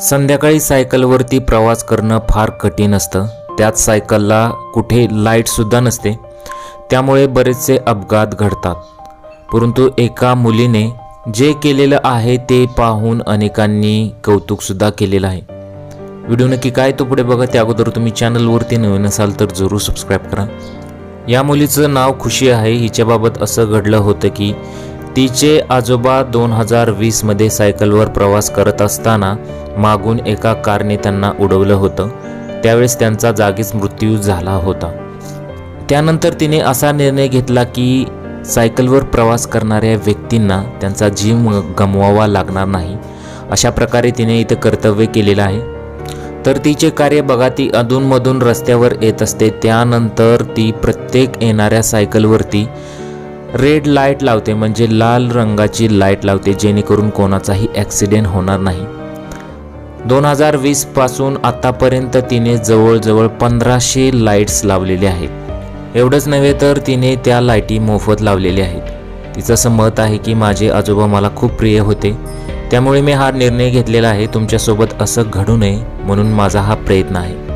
संध्याकाळी सायकलवरती प्रवास करणं फार कठीण असतं. त्यात सायकलला कुठे लाईटसुद्धा नसते. त्यामुळे बरेचसे अपघात घडतात. परंतु एका मुलीने जे केलेलं आहे ते पाहून अनेकांनी कौतुकसुद्धा केलेलं आहे. व्हिडिओ नक्की काय तो पुढे बघा. त्या अगोदर तुम्ही चॅनलवरती नवीन असाल तर जरूर सबस्क्राईब करा. या मुलीचं नाव खुशी आहे. हिच्याबाबत असं घडलं होतं की तिचे आजोबा दोन हजार वीसमध्ये सायकलवर प्रवास करत असताना मागून एका कारने त्यांना उडवलं होतं. त्यावेळेस त्यांचा जागीच मृत्यू झाला होता. त्यानंतर तिने असा निर्णय घेतला की सायकलवर प्रवास करणाऱ्या व्यक्तींना त्यांचा जीव गमवावा लागणार नाही. अशा प्रकारे तिने इथं कर्तव्य केलेलं आहे. तर तिचे कार्य बघा ती अधूनमधून रस्त्यावर येत असते. त्यानंतर ती प्रत्येक येणाऱ्या सायकलवरती रेड लाइट लावते म्हणजे लाल रंगाची लाइट लावते जेणेकरून कोणाचाही ॲक्सिडेंट होणार नाही. दोन हजार वीसपासून आत्तापर्यंत तिने जवळजवळ पंधराशे लाईट्स लावलेले आहेत. एवढंच नव्हे तर तिने त्या लाईटी मोफत लावलेल्या आहेत. तिचं असं मत आहे की माझे आजोबा मला खूप प्रिय होते. त्यामुळे मी हा निर्णय घेतलेला आहे तुमच्यासोबत असं घडू नये म्हणून माझा हा प्रयत्न आहे.